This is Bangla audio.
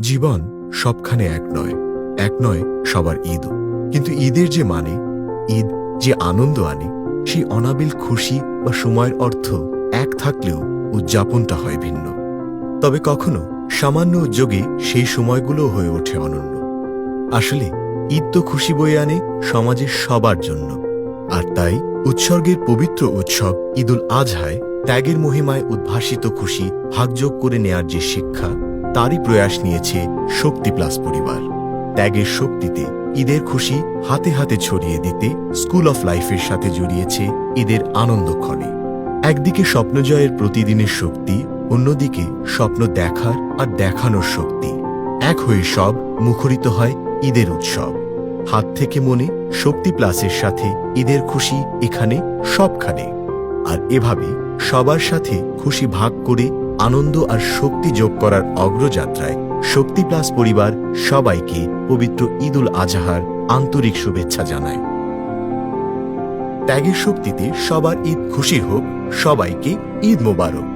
জীবন সবখানে এক নয় এক নয় সবার ঈদ। কিন্তু ঈদের যে মানে ঈদ যে আনন্দ আনে, সেই অনাবিল খুশি বা সময়ের অর্থ এক থাকলেও উদযাপনটা হয় ভিন্ন। তবে কখনো সামান্য উদ্যোগে সেই সময়গুলো হয়ে ওঠে অনন্য। আসলে ঈদ তো খুশি বয়ে আনে সমাজের সবার জন্য। আর তাই উৎসর্গের পবিত্র উৎসব ঈদুল আজহায় ত্যাগের মহিমায় উদ্ভাসিত খুশি ভাগযোগ করে নেয়ার যে শিক্ষা তারই প্রয়াস নিয়েছে শক্তি প্লাস পরিবার। ত্যাগের শক্তিতে ঈদের খুশি হাতে হাতে ছড়িয়ে দিতে স্কুল অফ লাইফের সাথে জড়িয়েছে ঈদের আনন্দক্ষণে। একদিকে স্বপ্নজয়ের প্রতিদিনের শক্তি, অন্যদিকে স্বপ্ন দেখার আর দেখানোর শক্তি। এক হয়ে সব মুখরিত হয় ঈদের উৎসব। হাত থেকে মনে শক্তি প্লাসের সাথে ঈদের খুশি এখানে সবখানে। আর এভাবে সবার সাথে খুশি ভাগ করে আনন্দ আর শক্তি যোগ করার অগ্রযাত্রায় শক্তি প্লাস পরিবার সবাইকে পবিত্র ঈদুল আজহার আন্তরিক শুভেচ্ছা জানায়। ত্যাগের শক্তিতে সবার ঈদ খুশি হোক, সবাইকে ঈদ মোবারক।